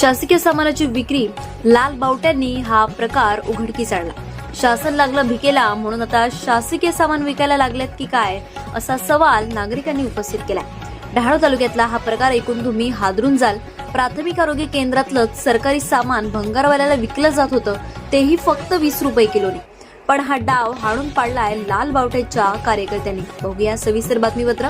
शासकीय सामानाची विक्री लाल बावट्यांनी हा प्रकार उघडकीस आणला. शासन लागलं भिकेला म्हणून आता शासकीय सामान विकायला लागलेत की काय असा सवाल नागरिकांनी उपस्थित केलाय. डहाणू तालुक्यातला हा प्रकार ऐकून तुम्ही हादरून जाल. प्राथमिक आरोग्य केंद्रातलं सरकारी सामान भंगारवाल्याला विकलं जात होतं तेही फक्त वीस रुपये किलोनी. पण हा डाव हाणून पाडलाय लाल बावट्याच्या कार्यकर्त्यांनी. बघूया सविस्तर बातमीपत्र.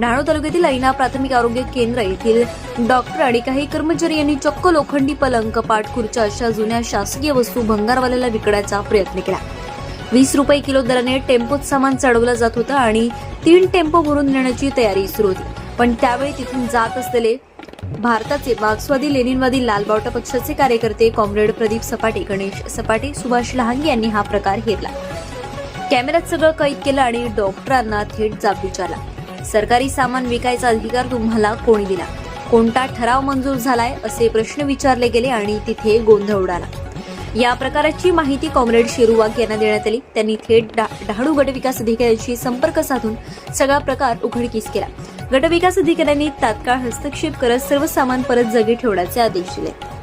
डहाणू तालुक्यातील ऐना प्राथमिक आरोग्य केंद्र येथील डॉक्टर आणि काही कर्मचारी यांनी चक्क लोखंडी पलंग कपाट खुर्च्या अशा जुन्या शासकीय वस्तू भंगारवाल्याला विकण्याचा प्रयत्न केला. वीस रुपये किलो दराने टेम्पोत सामान चढवलं जात होतं आणि तीन टेम्पो भरून नेण्याची तयारी सुरू होती. पण त्यावेळी तिथून जात असलेले भारताचे मार्क्सवादी लेनिनवादी लालबावटा पक्षाचे कार्यकर्ते कॉम्रेड प्रदीप सपाटे गणेश सपाटे सुभाष लहांगे यांनी हा प्रकार घेतला. कॅमेऱ्यात सगळं कैद केलं आणि डॉक्टरांना थेट जाब विचारला. सरकारी सामान विकायचा अधिकार तुम्हाला कोणी दिला? कोणता ठराव मंजूर झालाय असे प्रश्न विचारले गेले आणि तिथे गोंधळ उडाला. या प्रकाराची माहिती कॉम्रेड शेरू वाघ यांना देण्यात आली. त्यांनी थेट डहाणू गटविकास अधिकाऱ्यांशी संपर्क साधून सगळा प्रकार उघडकीस केला. गटविकास अधिकाऱ्यांनी तात्काळ हस्तक्षेप करत सर्व सामान परत जागी ठेवण्याचे आदेश दिले.